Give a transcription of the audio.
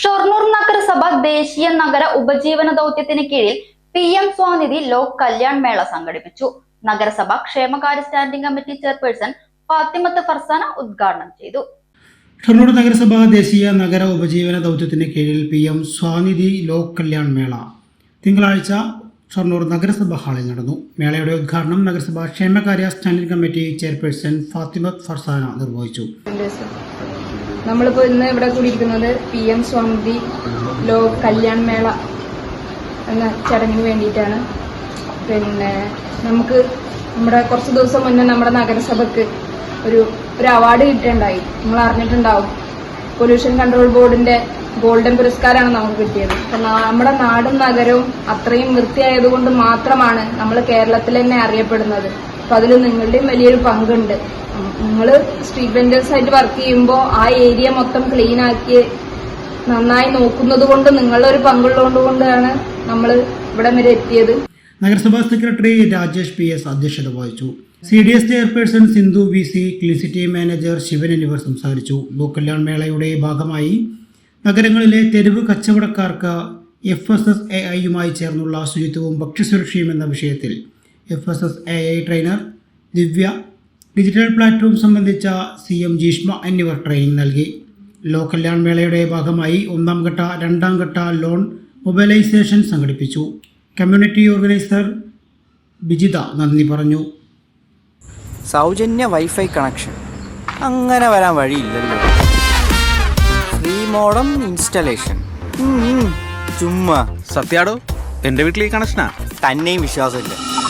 ഷൊർണൂർ നഗരസഭ ദേശീയ നഗര ഉപജീവന ദൗത്യത്തിന് കീഴിൽ പി എം സ്വാനിധി ലോക് കല്യാൺ മേള സംഘടിപ്പിച്ചു. നഗരസഭ ക്ഷേമകാര്യ standing committee chairperson Fathimath Farsana ഉദ്ഘാടനം ചെയ്തു. ഷൊർണൂർ നഗരസഭ ദേശീയ നഗര ഉപജീവന ദൗത്യത്തിന് കീഴിൽ പി എം സ്വാനിധി ലോക് കല്യാൺ മേള തിങ്കളാഴ്ച ഷൊർണൂർ നഗരസഭ ഹാളിൽ നടന്നു. മേളയുടെ ഉദ്ഘാടനം നഗരസഭ ക്ഷേമകാര്യ standing committee chairperson Fathimath Farsana നിർവഹിച്ചു. നമ്മളിപ്പോൾ ഇന്ന് ഇവിടെ കൂടി ഇരിക്കുന്നത് പി എം സ്വാമിതി ലോ കല്യാൺ മേള എന്ന ചടങ്ങിന് വേണ്ടിയിട്ടാണ്. പിന്നെ നമുക്ക് നമ്മുടെ കുറച്ച് ദിവസം മുന്നേ നമ്മുടെ നഗരസഭയ്ക്ക് ഒരു ഒരു അവാർഡ് കിട്ടുകയുണ്ടായി നമ്മൾ അറിഞ്ഞിട്ടുണ്ടാവും. പൊല്യൂഷൻ കൺട്രോൾ ബോർഡിന്റെ ഗോൾഡൻ പുരസ്കാരമാണ് നമുക്ക് കിട്ടിയത്. അപ്പം നമ്മുടെ നാടും നഗരവും അത്രയും വൃത്തിയായതുകൊണ്ട് മാത്രമാണ് നമ്മൾ കേരളത്തിൽ തന്നെ അറിയപ്പെടുന്നത്. അപ്പൊ അതിൽ നിങ്ങളുടെയും വലിയൊരു പങ്കുണ്ട്. നിങ്ങൾ സ്ട്രീറ്റ് വെൻഡേഴ്സ് ആയിട്ട് വർക്ക് ചെയ്യുമ്പോൾ ആ ഏരിയ മൊത്തം ക്ലീൻ ആക്കി നന്നായി നോക്കുന്നത് കൊണ്ട് ഒരു പങ്കുള്ളതുകൊണ്ട് കൊണ്ടാണ് നമ്മൾ ഇവിടെ വരെ എത്തിയത്. നഗരസഭാ സെക്രട്ടറി രാജേഷ് പി എസ് അധ്യക്ഷത വഹിച്ചു. C D S chairperson Sindhu V C ക്ലിസിറ്റി manager Shivan എന്നിവർ സംസാരിച്ചു. ലോക്കൽ കല്യാൺ മേളയുടെ ഭാഗമായി നഗരങ്ങളിലെ തെരുവ് കച്ചവടക്കാർക്ക് എഫ് എസ് എസ് എ ഐയുമായി ചേർന്നുള്ള ശുചിത്വവും ഭക്ഷ്യസുരക്ഷയും എന്ന വിഷയത്തിൽ F S S A I trainer Divya. Digital platform സംബന്ധിച്ച സി എം ജീഷ്മ എന്നിവർ ട്രെയിനിങ് നൽകി. ലോ കല്യാൺ മേളയുടെ ഭാഗമായി ഒന്നാം ഘട്ട രണ്ടാം ഘട്ട ലോൺ മൊബൈലൈസേഷൻ സംഘടിപ്പിച്ചു. കമ്മ്യൂണിറ്റി ഓർഗനൈസർ ബിജിത നന്ദി പറഞ്ഞു. സൗജന്യ വൈഫൈ കണക്ഷൻ അങ്ങനെ വരാൻ വഴിയില്ലല്ലോ. ഫ്രീ മോഡം ഇൻസ്റ്റലേഷൻ ചുമ്മാ. സത്യാടോ എന്റെ വീട്ടിൽ ഈ കണക്ഷനാ തന്നെയും വിശ്വാസമില്ല.